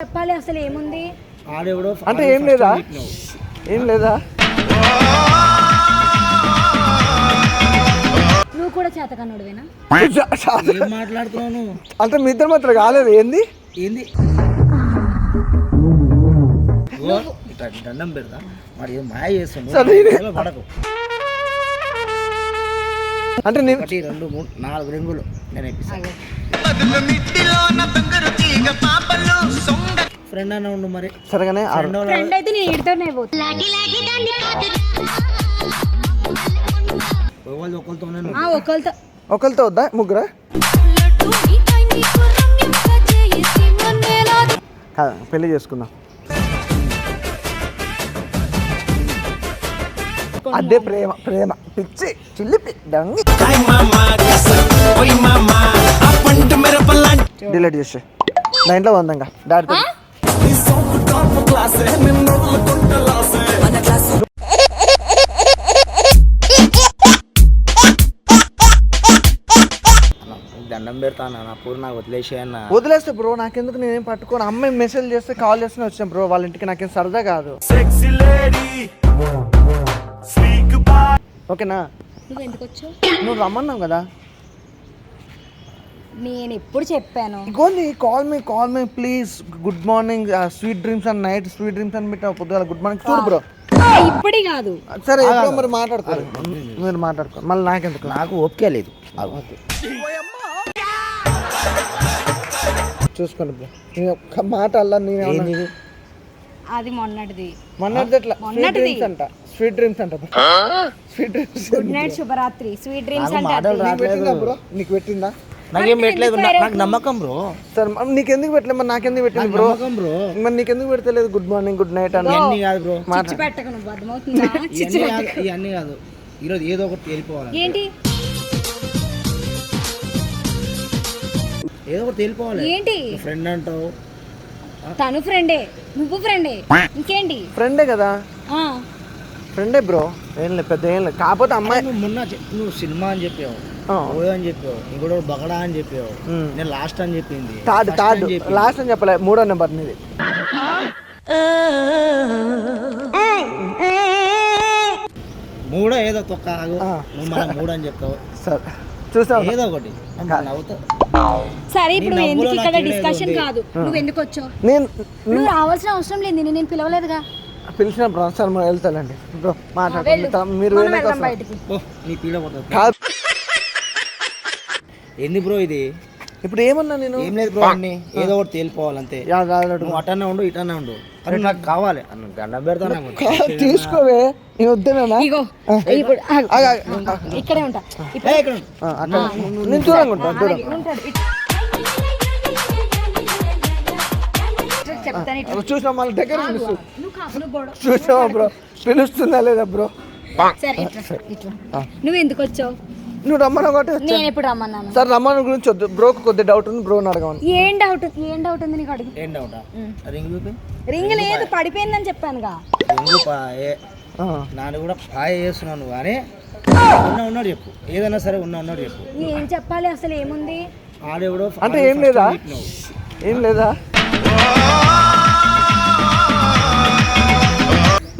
చెప్పాలి అసలు ఏముంది? ఆడెవడో అంటే ఏం లేదా? ఏం లేదా? నువ్వు కూడా చేతకన్నుడివేనా ఏం మాట్లాడుతున్నావు నువ్వు? అంటే మీ ఇద్దరు మాత్రం కాలేదు ఏంది? ఏంది? ఓ, ఇట్లా దండం పెడతా. మరి ఏం మాయ సరే, ఇది- పడకు. అంటే నేను ఒకటి రెండు మూడు నాలుగు రింగులు నేను ఇప్పిస్తాను ఫ్రెండ్ అన్న ఉండు మరి. సరేగానే ఫ్రెండ్ అయితే నేను ఇడితోనే పోతా. ఒకరితో ఒకరితో వద్దా? ముగ్గురా? కాదు పెళ్ళి చేసుకుందాం. అదే ప్రేమ ప్రేమ. పిచ్చి చిల్లి డంగి. డిలీట్ చేసే దాంట్లో వందంగా. డాడీ దండం పెడతాను? నా పూర్ నాకు వదిలేసే అన్న వదిలేస్తే బ్రో నాకెందుకు? నేనేం పట్టుకోను. అమ్మాయి మెసేజ్ చేస్తే కాల్ చేస్తూనే వచ్చాను బ్రో. వాళ్ళ ఇంటికి నాకేం సరదా కాదు. ఓకేనా? నువ్వు ఎందుకు వచ్చావు? నువ్వు రమ్మన్నావు కదా? నేను ఎప్పుడు చెప్పాను. ఇగోండి call me call me please good morning sweet dreams and night sweet dreams అని పెట్టావు పొద్దుగాల గుడ్ మార్నింగ్ చూడు బ్రో ఇప్పుడే కాదు. సరే ఎప్పుడో మరి మాట్లాడుకోరు మీరు మాట్లాడుకో మళ్ళీ నాకెందుకు? నాకు ఓపిక లేదు. చూసుకోండి బ్రో నీ ఒక్క మాట అల్లా నేను? అది మొన్నటిది. మొన్నటిది ఎట్లా? స్వీట్. డ్రీమ్స్ అంట. స్వీట్ డ్రీమ్స్ అంట స్వీట్ డ్రీమ్స్ గుడ్ నైట్ శుభరాత్రి స్వీట్ డ్రీమ్స్ అంటే. బ్రో నీకు పెట్టిందా? నాకేం పెట్టలేదు. నాకు నమ్మకం బ్రో. సరే మరి నీకెందుకు పెట్టలేదు మరి నాకెందుకు పెట్టింది బ్రో? నమ్మకం బ్రో. మరి నీకెందుకు పెడతలేదు గుడ్ మార్నింగ్ గుడ్ నైట్ అని? ఇవన్నీ కాదు బ్రో. ఇవన్నీ కాదు ఈరోజు ఏదో ఒకటి తేలిపోవాలి ఏంటి? ఏదో ఒకటి తేలిపోవాలి. ఏంటి? ఫ్రెండ్ అంటావు. తను ఫ్రెండే నువ్వు ఫ్రెండే ఇంకేంటి? ఫ్రెండే కదా? ఆ, ఫ్రెండే బ్రో? ఏం లేదు పెద్ద ఏం లేదు కాకపోతే అమ్మాయి నువ్వు మొన్న నువ్వు సినిమా అని చెప్పావు. ఓయో అని చెప్పావు ఇంకోటి బగడా అని చెప్పావు. నేను లాస్ట్ అని చెప్పింది. Third third. లాస్ట్ అని చెప్పలే. మూడో నెంబర్ నీది. మూడో ఏదో తొక్క. నువ్వు మన మూడు అని చెప్తావు. సరే. చూసావు? ఏదో ఒకటి. నవ్వుతావు సరే ఇప్పుడు ఎందుకు ఇక్కడ డిస్కషన్. కాదు? నువ్వు ఎందుకు వచ్చావు? నేను నువ్వు రావాల్సిన అవసరం లేదు నిన్ను నేను పిలవలేదుగా. పిలిచినప్పుడు సార్ మనం వెళ్తానండి. మీరు మనం వెనక వెళ్దాం వస్తారు. బయటికి ఓ నీ పీడ పడుతుంది కాదు ఏంది బ్రో ఇది? ఇప్పుడు ఏమన్నా నేను? ఏం లేదు బ్రో అన్ని. ఏదో ఒకటి తేలిపోవాలి అంతే. యా, కాదు, అడుగు. నువ్వు అటన్నా ఉండు ఇటన్నా ఉండు. కానీ నాకు కావాలి. అన్న దండం పెడతా తీసుకోవే నేను వద్దేనా ఇగో ఇప్పుడు. ఇక్కడే ఉంటా. ఇక్కడ నేను దూరంగా ఉంటాను దూరం అలాగే ఉంటాడు. ఇట్- చెప్తాను ఇట్లా. చూసినా మళ్ళీ దగ్గర చూసావా బ్రో పిలుస్తుందా లేదా బ్రో నువ్వు ఎందుకు వచ్చావు? నువ్వు రమ్మని ఒకటి నేను ఎప్పుడు రమ్మన్నాను సార్ రమ్మని గురించి వద్దు. బ్రోకి కొద్ది డౌట్ ఉంది బ్రోని అడగమని. ఏం డౌట్ ఏం డౌట్ ఉంది నీకు అడుగు. ఏం డౌటా రింగ్ చూపి రింగ్ లేదు పడిపోయిందని చెప్పానుగా. రింగు పాయే ఆ. నాన్న కూడా పాయ చేస్తున్నాను కానీ ఉన్న ఉన్నాడు చెప్పు. ఏదైనా సరే ఉన్న ఉన్నాడు చెప్పు. ఏం చెప్పాలి? అసలు ఏముంది? ఆడెవడో అంటే ఏం లేదా? ఏం లేదా?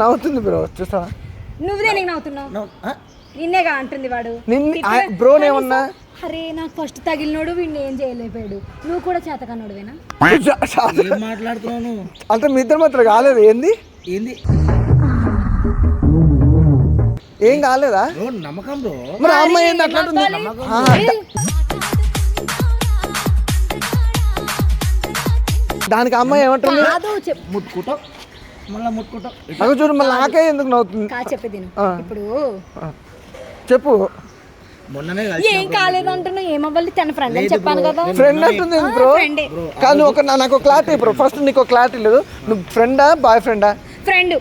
నవ్వుతుంది బ్రో చూసావా నువ్వు దేనికి నవ్వుతున్నావు? నిన్నేగా అంటుంది వాడు. నిన్ను ఇప్పుడు ఆ- బ్రోని ఏమన్నా అరే నాకు ఫస్ట్ తగిలినోడు వీడిని ఏం చేయలేకపోయాడు. నువ్వు కూడా చేతకన్నోడువేనా చా- చా- ఏం మాట్లాడుతున్నావు నువ్వు? అంటే మీ ఇద్దరు మాత్రం కాలేదు ఏంది? ఏంది? ఏం కాలేదా? బ్రో నమ్మకం బ్రో. మరి అమ్మాయి ఏంది అట్లా ఉంటుంది? ఆ, దా- దానికి అమ్మాయి ఏమంటుంది? ముట్టుకుంటావు. మళ్ళీ ముట్టుకుంటావు. అక్కడ చూడు మళ్ళీ నాకే ఎందుకు నవ్వుతుంది? చెప్పేది. ఇప్పుడు. చెప్పు. మొన్ననే కలిసి ఏం కాలేదంటున్నావు ఏమవ్వాలి తన ఫ్రెండ్ అని చెప్పాను కదా. ఫ్రెండ్ అంటుంది బ్రో. కానీ ఒక నాకు క్లారిటీ బ్రో. ఫస్ట్ నీకు క్లారిటీ లేదు. నువ్వు ఫ్రెండా బాయ్ ఫ్రెండా ఫ్రెండ్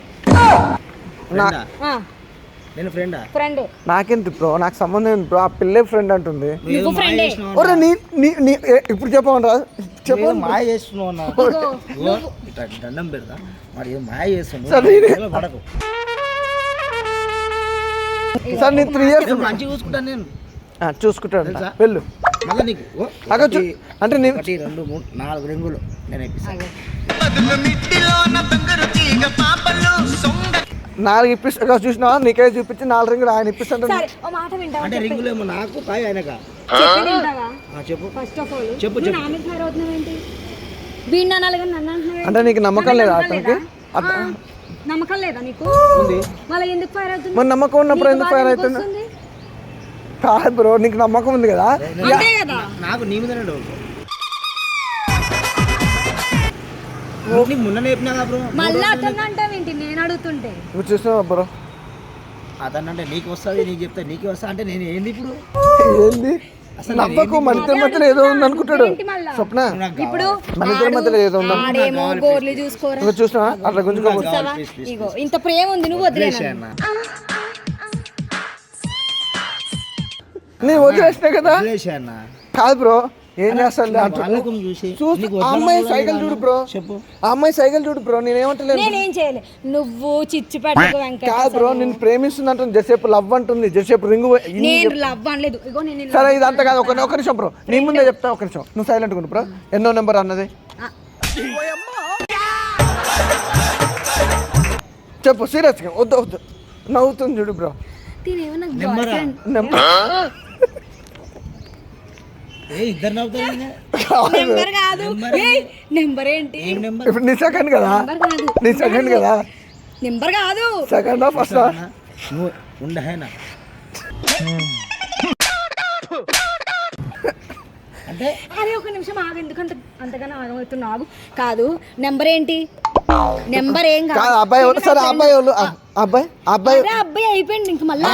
నేను ఫ్రెండా ఫ్రెండ్ నాకేంటి బ్రో? నాకు సంబంధం ఏంటి బ్రో? ఆ పిల్లే ఫ్రెండ్ అంటుంది. నువ్వు ఏదో మాయ ఫ్రెండే. చేసినావు ఒరే నీ నీ నీ ఏ- ఇప్పుడు చెప్పమంటా చెప్పు. మాయ చేస్తున్నావు దండం పెడతా. మరి మాయ చేస్తున్నావు. సరే, పడకు. సార్ నేను త్రీ ఇయర్స్ మంచిగా చూసుకుంటాను నేను. చూసుకుంటాడు తెలుసా? వెళ్ళు. మళ్ళీ నీకు అంటే ఒకటి రెండు మూడు నాలుగు రింగులు నేను నాలుగు ఇప్పిస్తా. చూసినావా? నీకే చూపించి నాలుగు రింగులు ఆయన ఇప్పిస్తాడు సరే ఓ మాట వింటావా అంటే రింగులు ఏమో నాకు ఆయనక? ఆ, చెప్పు. ఫస్ట్ ఆఫ్ ఆల్ చెప్పు, అంటే నీకు నమ్మకం లేదా అతనికి? నమ్మకం లేదా నీకు? ఉంది. మళ్ళీ ఎందుకు ఫైర్ అవుతుంది మరి నమ్మకం ఉన్నప్పుడు ఎందుకు ఫైర్ అవుతుంది వస్తుంది? కాదు బ్రో నీకు నమ్మకం ఉంది కదా? అంతే కదా. నాకు నీ నీకు మొన్న బ్రో? మళ్ళీ అతను నేను అడుగుతుంటే. నువ్వు బ్రో? అతను అంటే నీకు వస్తుంది నీకు చెప్తా నీకు వస్తా అంటే నేను ఏంది ఇప్పుడు? ఏంది? నవ్వకు మన ఇద్దరి మధ్యలో ఏదో ఉంది అనుకుంటాడు. స్వప్న? ఇప్పుడు మన ఇద్దరి మధ్యలో ఏదో ఉంది ఆడేమో గోర్లు చూసుకోరా? నువ్వు చూసినావా? అట్లా గుంజుకో చూసావా? ఇగో ఇంత ప్రేమ ఉంది నువ్వు వదిలేను? నేను వదిలేసినా కదా? కాదు బ్రో. ఏం చేస్తాను చూసి అమ్మాయి సైకిల్ చూడు బ్రో. చెప్పు. ఆ అమ్మాయి సైకిల్ చూడు బ్రో నేనేమంటలేను. నేనేం చేయలే. నువ్వు చిచ్చు కాదు బ్రో నేను ప్రేమిస్తుంది అంటుంది జసేపు లవ్ అంటుంది. జసేపు రింగు నేను లవ్ అనలేదు. ఇగో నేను నిన్ను సరే ఇదంతా కాదు. ఒక ఒక నిమిషం బ్రో. నీ ముందే చెప్తా ఒక నిమిషం. నువ్వు సైలెంట్ ఉండు బ్రో. ఎన్నో నెంబర్ అన్నది. చెప్పు సీరియస్గా. వద్దు వద్దు. నవ్వుతుంది చూడు బ్రో. నెంబరా? నెంబర్ కాదు. ఏయ్, నెంబర్ ఏంటి? ఏం నెంబర్ ఇప్పుడు నీ సెకండ్ కదా? నెంబర్ కాదు. నీ సెకండ్ కదా? నెంబర్ కాదు. సెకండ్ ఫస్ట్ అన్న, నువ్వు ఉండహేనా అంటే? అరే ఒక నిమిషం ఆగు. ఎందుకంత అంతగానో ఆగమవుతున్నావు? కాదు. నెంబర్ ఏంటి? నెంబర్ ఏం కాదు. అబ్బాయి వాళ్ళు సరే అబ్బాయి అబ్బాయి అబ్బాయి అబ్బాయి అయిపోయింది. ఇంక మళ్ళీ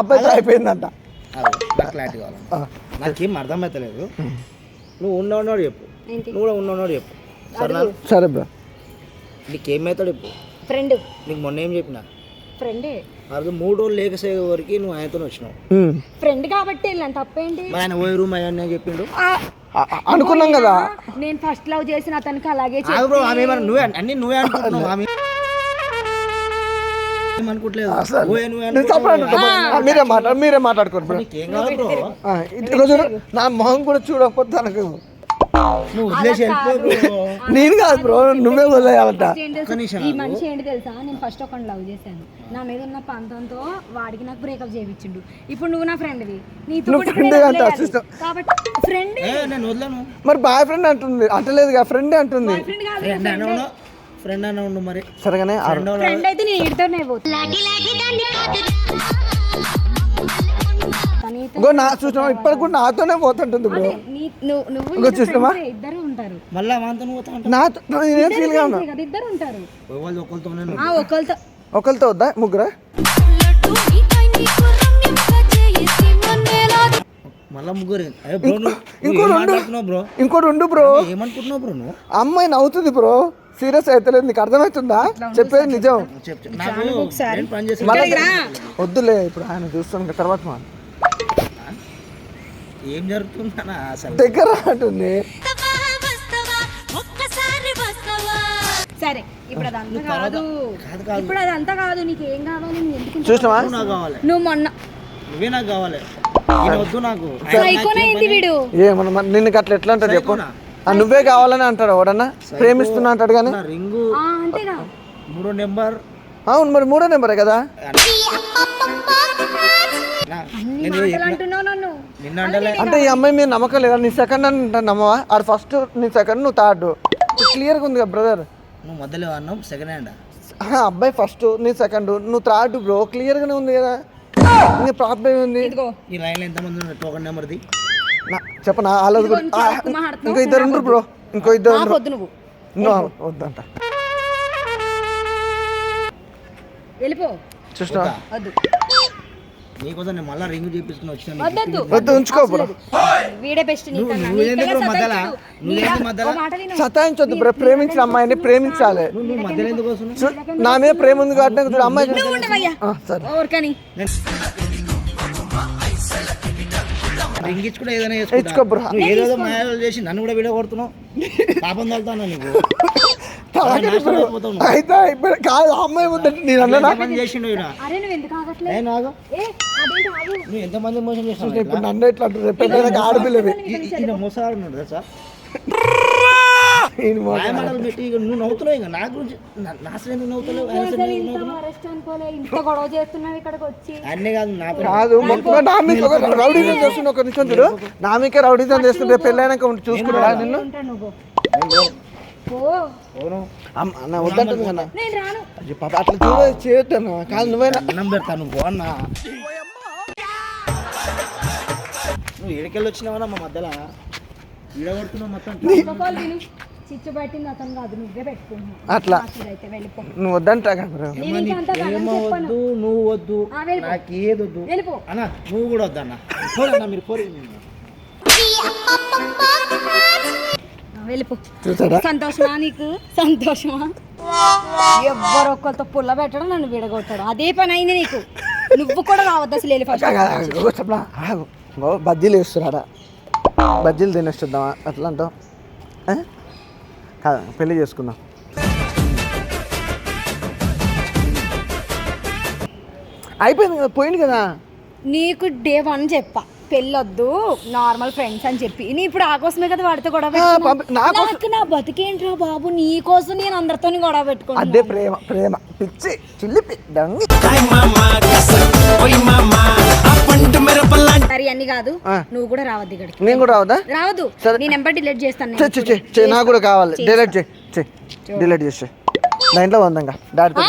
అబ్బాయి అయిపోయిందంట. నాకు క్లారిటీ కావాలి. నాకేం అర్థమవుతలేదు నువ్వు ఉన్న ఉన్నాడు చెప్పు నువ్వు కూడా ఉన్న ఉన్నాడు చెప్పు. సరేనా? సరే బ్రో. నీకేమవుతాడు చెప్పు. ఫ్రెండ్. నీకు మొన్న ఏం చెప్పిన? ఫ్రెండే. అది మూడు రోజులు లేకసే వరకు నువ్వు ఆయనతో వచ్చినావు. ఫ్రెండ్ కాబట్టి వెళ్ళాను తప్పేంటి? ఆయన పోయి రూమ్ అయ్యా చెప్పిండు? అనుకున్నాం కదా. నేను ఫస్ట్ లవ్ చేసిన అతనికి అలాగే నువ్వే అన్ని నువ్వే అనుకుంటున్నావు మీరే మాట్లాడు మీరే మాట్లాడుకోండి నా మొహం కూడా చూడకపోతే నాకు నువ్వు వదిలేసి వెళ్ళిపో బ్రో. నేను కాదు బ్రో నువ్వే వదిలేయాలంట. ఈ మనిషి ఏంటి తెలుసా? నేను ఫస్ట్ ఒకటి లవ్ చేశాను. నా మీద ఉన్న పంతంతో వాడికి నాకు బ్రేకప్ చేయించిండు ఇప్పుడు నువ్వు నా ఫ్రెండ్వి నీతో ఇప్పుడు అంట. కాబట్టి ఫ్రెండ్ ఏ నేను వదలను. మరి బాయ్ ఫ్రెండ్ అంటుంది అంటలేదుగా ఫ్రెండ్ అంటుంది. ఫ్రెండ్ కాదు ఫ్రెండ్ అని ఉండు మరి. సరేగానే ఫ్రెండ్ అయితే నేను ఇడితోనే ఇగో నా చూసినా ఇప్పటికి కూడా నాతోనే పోతుంటుంది బ్రో ఇంకో చూసినావా? ఇద్దరు ఉంటారు. మళ్ళా వాంతో నువ్వు పోతా అంటావు? నాతో నేనే ఫీల్గా ఉన్నా? కదా ఇద్దరు ఉంటారు. ఒకరితోనే. ఆ ఒకరితో ఒకరితో వద్దా? ముగ్గురా? మళ్ళా ముగ్గురు. బ్రో ఇంకో రెండు. బ్రో ఇంకోటి ఉండు బ్రో ఏమనుకుంటున్నావు బ్రో నువ్వు? అమ్మాయి నవ్వుతుంది బ్రో సీరియస్ అవుతలేదు నీకు అర్థమవుతుందా? చెప్పేది నిజం. వద్దులే ఇప్పుడు ఆయన చూస్తాను తర్వాత మా ఏం అసలు? దగ్గర అంటుంది సరే ఇప్పుడు అదంతా కాదు. కాదు కాదు. ఇప్పుడు అదంతా కాదు నీకు ఏం కావాలి నువ్వు ఎందుకు ఇంత- చూసినావా నువ్వు నాకు కావాలి. నువ్వు మొన్న నువ్వే నాకు కావాలి. ఈయన వద్దు నాకు. సైకోనా ఏంది వీడు? ఏమన్నా నిన్ను అట్లా ఎట్లా అంటాడు చెప్పు. నువ్వే కావాలని అంటాడు ఎవడన్నా? ప్రేమిస్తున్నా అంటాడు కానీ? రింగు. ఆ, అంతేగా మూడో నెంబర్. అవును మరి మూడో నెంబరే కదా? అంటే ఈ అమ్మాయి మీద నమ్మకం లేదా? నీ సెకండ్ అంటే నమ్మవా? ఆడు ఫస్ట్ నీ సెకండ్ నువ్వు థర్డ్ క్లియర్గా ఉంది కదా బ్రదర్ నువ్వు అన్నావు సెకండ్ హ్యాండ్ అబ్బాయి ఫస్ట్ నీ సెకండ్ నువ్వు థర్డ్ బ్రో క్లియర్గానే ఉంది కదా? ఇంకా ప్రాబ్లం ఉంది ఇదిగో. ఈ లైన్లో ఎంతమంది ఉన్నారు? టోకన్ నెంబర్ది చెప్పనా వాళ్ళది కూడా ఇదిగో ఆ, ఇంకో ఇద్దరు ఉండరు బ్రో. ఇంకో ఇద్దరు ఉండరు. వద్దు నువ్వు. నువ్వు వద్దంట. వెళ్ళిపో. చూసినా వద్దు? నీకోసం నేను మళ్ళీ రింగ్ చేపించుకుని వచ్చిన వద్దొద్దు. వద్దు ఉంచుకో బ్రో. వీడే బెస్ట్ నీకన్నా నువ్వు ఎందుకు నీకన్నా మధ్యలో? సతాయించు. నువ్వు నీలా- ఎందుకు మధ్యలో? ఓ మాట విను. సతాయించొద్దు బ్రో. ప్రేమించిన అమ్మాయిని ప్రేమించాలి. నువ్వు నువ్వు మధ్యలో ఎందుకు వస్తున్నావు? చూ- నా మీద ప్రేమ ఉంది కాబట్టి నాకు చూడు అమ్మాయి నువ్వు ఉండవయ్యా. ఆ, సరే. ఊరికని. కూడా ఏదైనా చేసుకుంటా. బ్రో నువ్వు ఏదేదో మాయాలు చేసి నన్ను కూడా వీడియో కొడుతున్నావు పాపం తగులుతాను నీకు. అయితే ఇప్పుడు కాదు అమ్మాయి ఉందంటే నేను అన్నా ఎంతమంది చేసిండు ఈడ? అరే నువ్వు ఎందుకు ఆగట్లే ఏ నాగు? ఏ అదేంటి ఆగు. నువ్వు ఎంతమంది మోసం చేసినావు ఇప్పుడు నన్ను ఎట్లా అంటారు? రేపు ఆడపిల్లవి. ఈయన మోసాలు ఉన్నాడు తెలుసా? పెట్టి నువ్వు నవ్వుతున్నావు ఇక. నా గురించి నా- నవ్వుతున్నావు అనుకోలే ఇంత గొడవ చేస్తున్నావు ఇక్కడికి వచ్చి. అన్నీ కాదు నా. కాదు మీకు ఒక రౌడీజం చేస్తున్న ఒక నిమిషం చూడు. నా మీకే రౌడీజం చేస్తుంటే పెళ్ళైనాక ఉండి చూసుకున్నాడా నిన్ను. అన్న వద్దంటుంది పాప అట్లా చూడ చేయొద్దన్న కాదు నువ్వైనా. అన్నం పెడతాను పో అన్న. నువ్వు ఏడికెళ్ళి వచ్చినావా మా మధ్యలో? ఈడగొడుతున్నావు మొత్తం. చిచ్చు పెట్టింది అతను కాదు నువ్వే పెట్టుకుంటున్నావు. అట్లా. అయితే వెళ్ళిపో. నువ్వు వద్దంటా వద్దు నువ్వు వద్దు. నాకు ఏది వద్దు వెళ్ళిపో. అన్న నువ్వు కూడా వద్దన్న. పోరన్న మీరు పోరు. వెళ్ళిపో. సంతోషమా నీకు? సంతోషమా? ఎవ్వరు ఒక్కరితో పుల్ల పెట్టడం నన్ను విడగొట్టడం. అదే పని అయింది నీకు. నువ్వు కూడా రావద్దు అసలు వెళ్ళి ఫస్ట్ బజ్జీలు వేస్తున్నాడా? బజ్జీలు తినేస్తుందామా అట్లా అంటావు. పెళ్ళి చేసుకుందాం. అయిపోయింది కదా పోయింది కదా? నీకు డే వన్ చెప్పా పెళ్ళొద్దు నార్మల్ ఫ్రెండ్స్ అని చెప్పి. నీ ఇప్పుడు ఆ కోసమే కదా వాడితో గొడవ పెట్టుకున్నావు. నాకు నా బతికేంట్రా బాబు నీ కోసం నేను అందరితో గొడవ పెట్టుకున్నా అదే ప్రేమ ప్రేమ. పిచ్చి చిల్లిపి డంగి సరే అన్ని కాదు. నువ్వు కూడా రావద్దు ఇక్కడికి. నేను కూడా రావద్దా? రావద్దు. సరే. నీ నెంబర్ డిలీట్ చేస్తాను చే నేను నాకు కూడా కావాలి. డిలీట్ చే డిలీట్ చేసే. దాంట్లో ఉందంగా. డాడీతో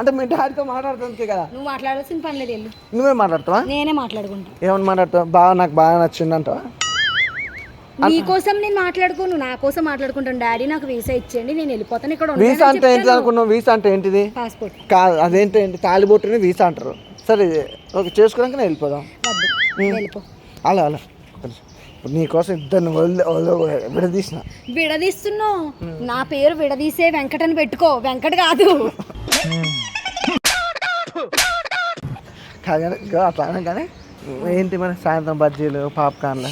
అంటే మీ డాడీతో మాట్లాడుతుంది కదా. నువ్వు మాట్లాడాల్సిన పని లేదు నువ్వే మాట్లాడతావా? నేనే మాట్లాడుకుంటా. ఏమని మాట్లాడతావు? బాగా నాకు బాగా నచ్చింది అంటావా నీ కోసం నేను మాట్లాడుకోను నా కోసం మాట్లాడుకుంటాను. డాడీ నాకు వీసా ఇచ్చేయండి నేను వెళ్ళిపోతాను ఇక్కడ వీసా అంటే ఏంటి అనుకున్నావు? వీసా అంటే ఏంటిది? పాస్పోర్ట్. కాదు అదేంటి తాలిబొట్టుని వీసా అంటారు. సరే ఓకే చేసుకున్నాక వెళ్ళిపోదాం. వెళ్ళిపో. అలా అలా. ఇప్పుడు నీకోసం ఇద్దరిని విడదీసిన. విడదీస్తున్నావు. నా పేరు విడదీసే వెంకటని పెట్టుకో. వెంకట కాదు. కానీ అట్లా కానీ ఏంటి మన సాయంత్రం బజ్జీలు పాప్కార్న్లు?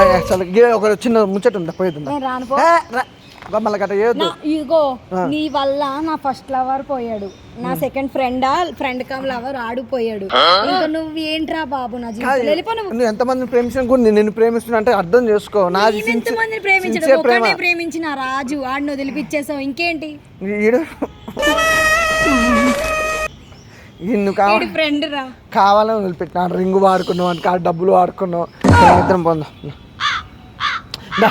అసలు ఒక చిన్న ముచ్చట ఉందా? పోయిద్దా నేను రాను పో. మళ్ళీ గట్ట చేయొద్దు. నా ఇగో నీ వల్ల నా ఫస్ట్ లవర్ పోయాడు. నా second friend friend come lover ఆడిపోయాడు ఇంకా నువ్వు ఏంట్రా బాబు నా జీవితంలో? వెళ్ళిపో నువ్వు. నువ్వు ఎంతమందిని ప్రేమించిన కూడా నేను నిన్ను ప్రేమిస్తున్నా అంటే అర్థం చేసుకో. నాది ఎంత మందిని ప్రేమించడు? ప్రేమించిన రాజు ఆడిని వదిలిపిచ్చేసావు. ఇంకేంటి? నిన్ను కావాలి ఫ్రెండ్ రా. కావాలని వదిలిపెట్టినా. రింగు వాడుకున్నావు ఆ డబ్బులు వాడుకున్నావు. ఇద్దరం పొందాం.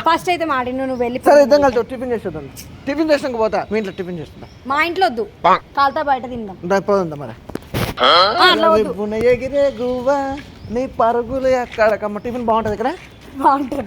ఫస్ట్ అయితే మాడి నువ్వు నువ్వు వెళ్ళిపో సరే ఇద్దరం కలిసి టిఫిన్ చేసేద్దాం. టిఫిన్ చేసినాక పోతా. మీ ఇంట్లో టిఫిన్ చేస్తుందా? మా ఇంట్లో వద్దు. కాలుతో బయట తిందాం. దా, పోతుందా మరి. ఎగిరే గువ్వ నీ పరుగులు ఎక్కడ టిఫిన్ బాగుంటుంది ఇక్కడ? బాగుంటుంది.